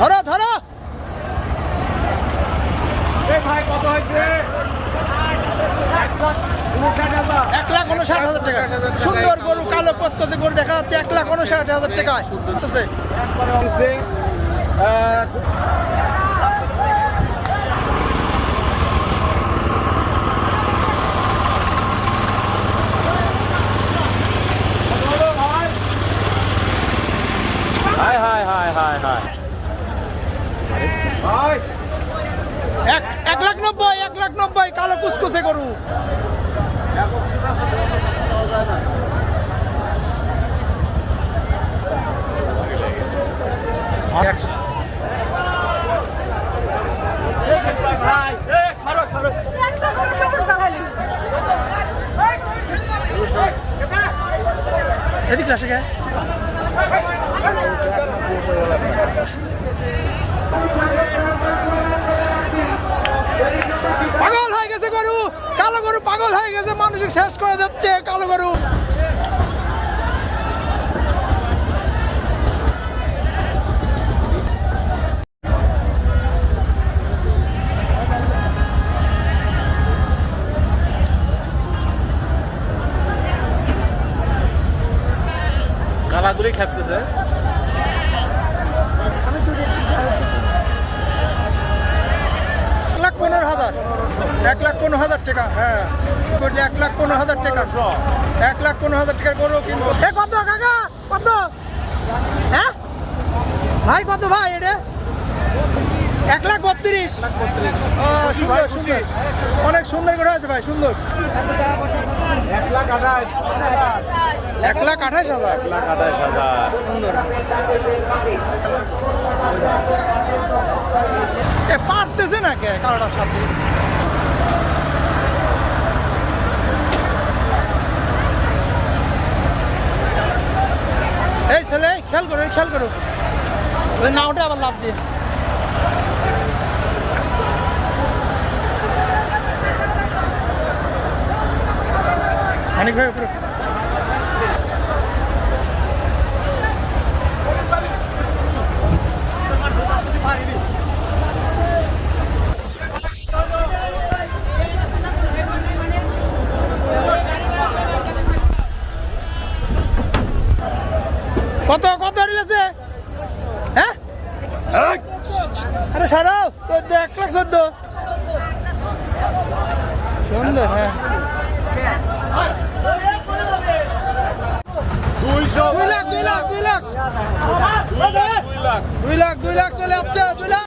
ধরো ধরো। এক লাখ উনষাট হাজার। টাকা। সুন্দর গরু কালো গরু দেখা যাচ্ছে এক লাখ উনষাট হাজার টাকায় এক এক লাখ নব্বই এক লাখ নব্বই কালো কুসকুসে গরু। এদিকে আসে কে? পাগল হয়ে গেছে গরু, কালো গরু পাগল হয়ে গেছে মানুষ শেষ করে যাচ্ছে কালো গরু। গালাগুলি খেপতেছে। এক লাখ পনেরো হাজার টাকা হ্যাঁ। এক লাখ পনেরো হাজার টাকা। এক লাখ পনেরো হাজার টাকার গরু কিনবো। এ কত কাকা? কত? হ্যাঁ? ভাই কত ভাই এটা? এক লাখ বত্রিশ। ও, সুন্দর সুন্দর। অনেক সুন্দর করে আছে ভাই সুন্দর। এক লাখ আঠাশ। এক লাখ আঠাশ হাজার। এক লাখ আঠাশ হাজার। সুন্দর। এই ছেলে এই খেয়াল করো এই খেয়াল করো ওই নাওটা আবার লাভ দিয়ে অনেক ভাই কত কত রিলেছে হ্যাঁ? আরে সারাও চোদ্দ এক লাখ চোদ্দ। সুন্দর হ্যাঁ। দুই লাখ দুই লাখ দুই লাখ। দুই লাখ দুই লাখ। দুই লাখ দুই লাখ চলে যাচ্ছে